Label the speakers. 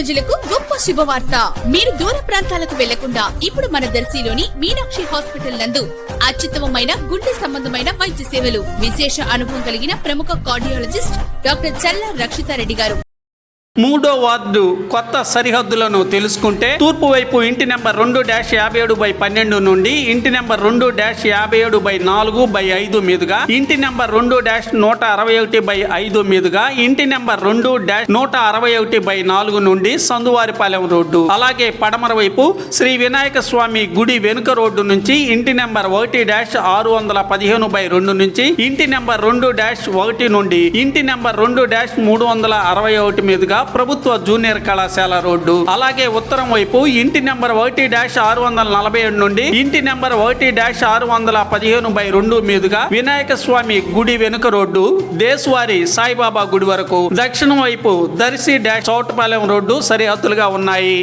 Speaker 1: ప్రజలకు గొప్ప శుభవార్త. మీరు దూర ప్రాంతాలకు వెళ్ళకుండా ఇప్పుడు మన దర్శిలోని మీనాక్షి హాస్పిటల్ నందు అత్యుత్తమమైన గుండె సంబంధమైన వైద్య సేవలు విశేష అనుభవం కలిగిన ప్రముఖ కార్డియాలజిస్ట్ డాక్టర్ చల్లా రక్షితారెడ్డి గారు.
Speaker 2: మూడో వార్డు కొత్త సరిహద్దులను తెలుసుకుంటే తూర్పు వైపు ఇంటి నెంబర్ రెండు డాష్ యాభై ఏడు బై పన్నెండు నుండి ఇంటి నెంబర్ రెండు డాష్ యాభై ఏడు బై నాలుగు బై ఐదు మీదుగా ఇంటి నెంబర్ రెండు డాష్ నూట అరవై ఒకటి బై ఐదు మీదుగా ఇంటి నెంబర్ రెండు డాష్ నూట అరవై ఒకటి బై నాలుగు నుండి సందువారిపాలెం రోడ్డు. అలాగే పడమర వైపు శ్రీ వినాయక స్వామి గుడి వెనుక రోడ్డు నుంచి ఇంటి నెంబర్ ఒకటి డాష్ ఆరు వందల పదిహేను బై రెండు నుంచి ఇంటి నెంబర్ రెండు డాష్ ఒకటి నుండి ఇంటి నెంబర్ రెండు డాష్ మూడు వందల అరవై ఒకటి మీదుగా ప్రభుత్వ జూనియర్ కళాశాల రోడ్డు. అలాగే ఉత్తరం వైపు ఇంటి నెంబర్ ఒకటి డాష్ ఆరు వందల నలభై ఏడు నుండి ఇంటి నెంబర్ ఒకటి డాష్ ఆరు వందల పదిహేను బై రెండు మీదుగా వినాయక స్వామి గుడి వెనుక రోడ్డు దేశవారి సాయిబాబా గుడి వరకు. దక్షిణం వైపు దర్శి డాష్ చౌటపాలెం రోడ్డు సరిహద్దులుగా ఉన్నాయి.